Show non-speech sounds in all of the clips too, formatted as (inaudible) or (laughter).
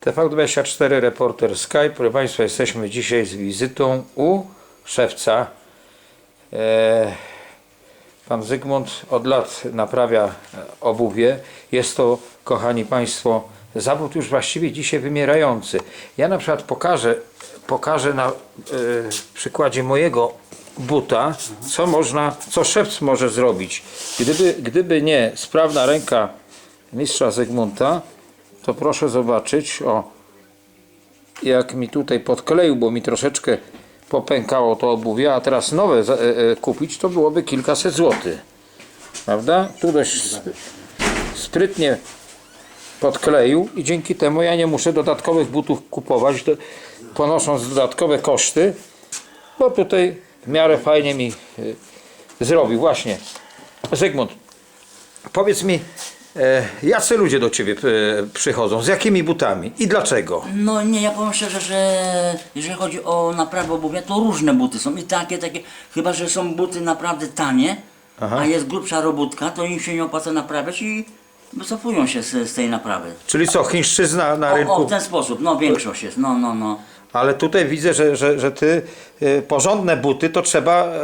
TV24 Reporter Skype. Proszę Państwa, jesteśmy dzisiaj z wizytą u szewca. E, Pan Zygmunt od lat naprawia obuwie. Jest to, kochani Państwo, zawód już właściwie dzisiaj wymierający. Ja na przykład pokażę, pokażę na e, przykładzie mojego buta, co można, co szewc może zrobić. Gdyby, gdyby nie sprawna ręka mistrza Zygmunta, to proszę zobaczyć, o, jak mi tutaj podkleił, bo mi troszeczkę popękało to obuwie, a teraz nowe e, e, kupić, to byłoby kilkaset złotych. Prawda? Tu dość sp- sprytnie podkleił i dzięki temu ja nie muszę dodatkowych butów kupować, ponosząc dodatkowe koszty, bo tutaj w miarę fajnie mi e, zrobił. Właśnie. Zygmunt, powiedz mi, jacy ludzie do Ciebie e, przychodzą? Z jakimi butami? I dlaczego? No nie, ja powiem szczerze, że jeżeli chodzi o naprawę obuwia, to różne buty są i takie, takie, chyba że są buty naprawdę tanie, a jest grubsza robótka, to im się nie opłaca naprawiać i wycofują się z, z tej naprawy. Czyli co, chińszczyzna na O, rynku? o, w ten sposób, no większość jest, no, no, no. Ale tutaj widzę, że, że, że Ty e, porządne buty to trzeba e, e,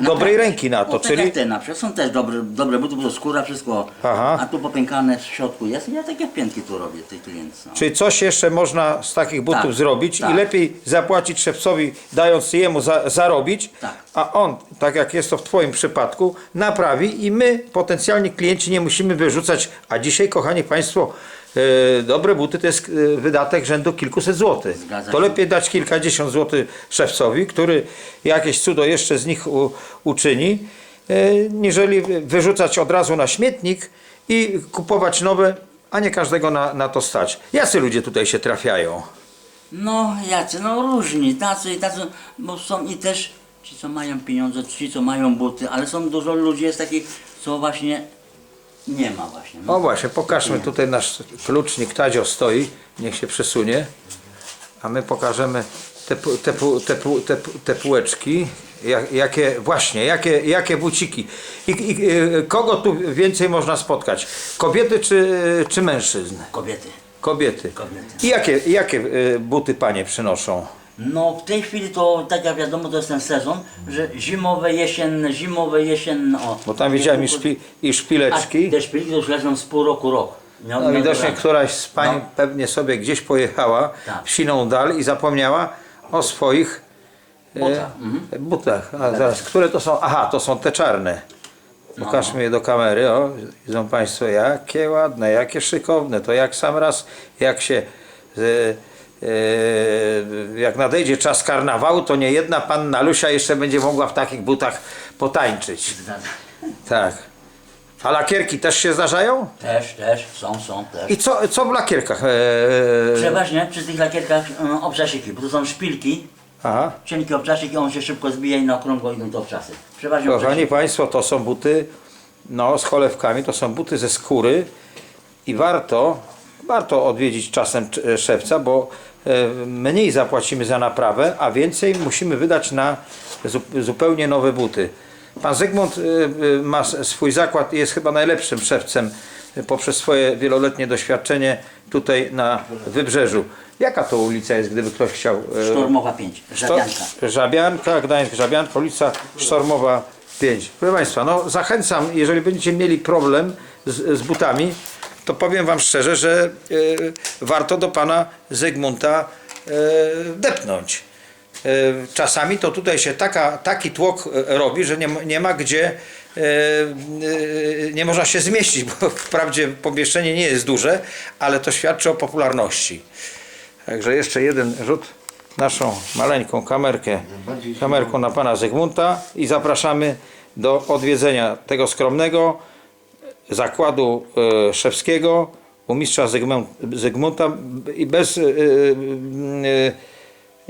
e, dobrej ręki na to. No, tak Czyli te na przykład, są też dobre, dobre buty, bo to skóra, wszystko, Aha. a tu popękane w środku jest ja takie piętki tu robię tej klientce. No. Czyli coś jeszcze można z takich butów Tak, zrobić i tak. lepiej zapłacić szewcowi, dając jemu za, zarobić, Tak. a on, tak jak jest to w Twoim przypadku, naprawi i my, potencjalni klienci, nie musimy wyrzucać. A dzisiaj, kochani Państwo, e, dobre buty to jest e, wydatek rzędu kilkuset złotych. Zgadza To się. lepiej dać kilkadziesiąt złotych szewcowi, który jakieś cudo jeszcze z nich u, uczyni, e, niżeli wyrzucać od razu na śmietnik i kupować nowe, a nie każdego na, na to stać. Jacy ludzie tutaj się trafiają? No jacy, no różni, tacy i tacy, bo są i też ci, co mają pieniądze, ci, co mają buty, ale są dużo ludzi jest takich, co właśnie nie ma właśnie. No. O właśnie, pokażmy tutaj nasz klucznik Tadzio stoi, niech się przesunie, a my pokażemy te, pu- te, pu- te, pu- te, pu- te półeczki, jak, jakie, właśnie, jakie, jakie buciki. I, i e, kogo tu więcej można spotkać? Kobiety czy, czy mężczyzn? Kobiety. Kobiety. Kobiety. I jakie, jakie e, buty panie przynoszą? No w tej chwili to, tak jak wiadomo, to jest ten sezon, że zimowe, jesienne, zimowe, jesienne, o. Bo tam widziałem i, szpi, i A szpileczki. te szpilki to już leżą z pół roku, rok. Miał, No miał widocznie brak. któraś z pań No. pewnie sobie gdzieś pojechała Tak. w siną dal i zapomniała o swoich e, Butach, mhm. butach. A zaraz, które to są? Aha, to są te czarne. Pokażmy je do kamery. O, widzą Państwo, jakie ładne, jakie szykowne. To jak sam raz, jak się e, jak nadejdzie czas karnawału, to nie jedna panna Lusia jeszcze będzie mogła w takich butach potańczyć. Tak. A lakierki też się zdarzają? Też, też, są, są też. I co, co w lakierkach? E, Przeważnie przy tych lakierkach e, obczasiki, bo to są szpilki, aha. cienki obczasik i on się szybko zbija i na okrągło idą te obczasy. Przeważnie Kochani. Państwo, to są buty no, z cholewkami, to są buty ze skóry i warto, warto odwiedzić czasem e, szewca, bo e, mniej zapłacimy za naprawę, a więcej musimy wydać na zu- zupełnie nowe buty. Pan Zygmunt e, ma swój zakład i jest chyba najlepszym szewcem poprzez swoje wieloletnie doświadczenie tutaj na Wybrzeżu. Jaka to ulica jest, gdyby ktoś chciał? Sztormowa 5, żabianka. Żabianka, Gdańsk, Żabianka, ulica Sztormowa 5. Proszę Państwa, no zachęcam, jeżeli będziecie mieli problem z, z butami, to powiem Wam szczerze, że e, warto do Pana Zygmunta e, depnąć. E, czasami to tutaj się taka, taki tłok robi, że nie, nie ma gdzie, nie można się zmieścić, bo (laughs) wprawdzie pomieszczenie nie jest duże, ale to świadczy o popularności. Także jeszcze jeden rzut naszą maleńką kamerkę, kamerką na pana Zygmunta i zapraszamy do odwiedzenia tego skromnego zakładu e, szewskiego u mistrza Zygmunta i bez e, e,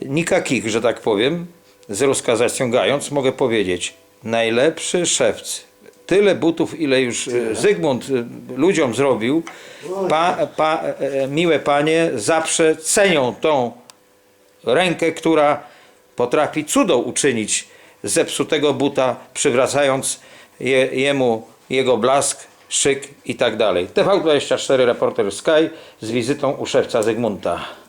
nikakich, że tak powiem, z ruska zaciągając, mogę powiedzieć, najlepszy szewc. Tyle butów, ile już Zygmunt ludziom zrobił, pa, pa, miłe panie zawsze cenią tą rękę, która potrafi cudo uczynić zepsutego buta, przywracając je, jemu jego blask szyk i tak dalej. TV24 reporter Sky z wizytą u szewca Zygmunta.